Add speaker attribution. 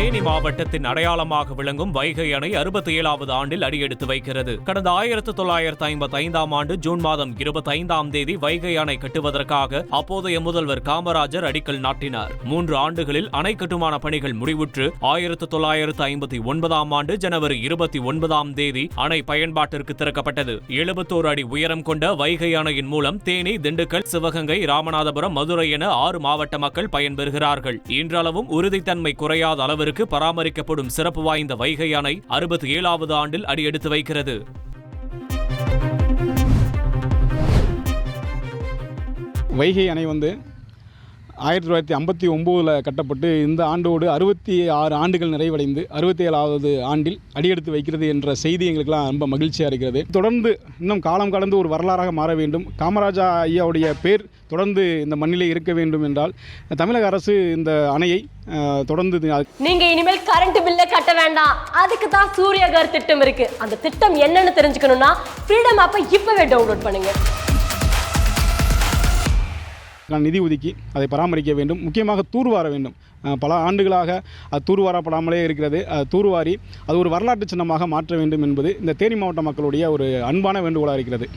Speaker 1: தேனி மாவட்டத்தின் அடையாளமாக விளங்கும் வைகை அணை அறுபத்தி ஏழாவது ஆண்டில் அடியெடுத்து வைக்கிறது. கடந்த ஆயிரத்து தொள்ளாயிரத்து ஐம்பத்தி ஐந்தாம் ஆண்டு ஜூன் மாதம் இருபத்தி ஐந்தாம் தேதி வைகை அணை கட்டுவதற்காக அப்போதைய முதல்வர் காமராஜர் அடிக்கல் நாட்டினார். மூன்று ஆண்டுகளில் அணை கட்டுமான பணிகள் முடிவுற்று ஆயிரத்து தொள்ளாயிரத்து ஐம்பத்தி ஒன்பதாம் ஆண்டு ஜனவரி இருபத்தி ஒன்பதாம் தேதி அணை பயன்பாட்டிற்கு திறக்கப்பட்டது. எழுபத்தோரு அடி உயரம் கொண்ட வைகை அணையின் மூலம் தேனி திண்டுக்கல் சிவகங்கை ராமநாதபுரம் மதுரை என ஆறு மாவட்ட மக்கள் பயன்பெறுகிறார்கள். இன்றளவும் உறுதித்தன்மை குறையாத அளவிற்கு பராமரிக்கப்படும் சிறப்பு வாய்ந்த வைகை அணை அறுபத்தி ஏழாவது ஆண்டில் அடியெடுத்து வைக்கிறது.
Speaker 2: வைகை அணை வந்து ஆயிரத்தி தொள்ளாயிரத்தி ஐம்பத்தி ஒம்போதில் கட்டப்பட்டு இந்த ஆண்டோடு அறுபத்தி ஆறு ஆண்டுகள் நிறைவடைந்து அறுபத்தி ஏழாவது ஆண்டில் அடியெடுத்து வைக்கிறது என்ற செய்தி எங்களுக்கெல்லாம் ரொம்ப மகிழ்ச்சியாக இருக்கிறது. தொடர்ந்து இன்னும் காலம் கடந்து ஒரு வரலாறாக மாற வேண்டும். காமராஜா ஐயாவுடைய பேர் தொடர்ந்து இந்த மண்ணிலே இருக்க வேண்டும் என்றால் தமிழக அரசு இந்த அணையை தொடர்ந்து
Speaker 3: நீங்க இனிமேல் கரண்ட் பில்ல கட்ட வேண்டாம். அதுக்கு தான் சூரியகர் திட்டம் இருக்கு. அந்த திட்டம் என்னன்னு தெரிஞ்சுக்கணும்னா ஃப்ரீடம் ஆப்பை இப்பவே டவுன்லோட் பண்ணுங்க.
Speaker 2: நான் நிதி ஒதுக்கி அதை பராமரிக்க வேண்டும். முக்கியமாக தூர்வார வேண்டும். பல ஆண்டுகளாக அது தூர்வாரப்படாமலே இருக்கிறது. அது தூர்வாரி அது ஒரு வரலாற்று சின்னமாக மாற்ற வேண்டும் என்பது இந்த தேனி மாவட்ட மக்களுடைய ஒரு அன்பான வேண்டுகோளாக இருக்கிறது.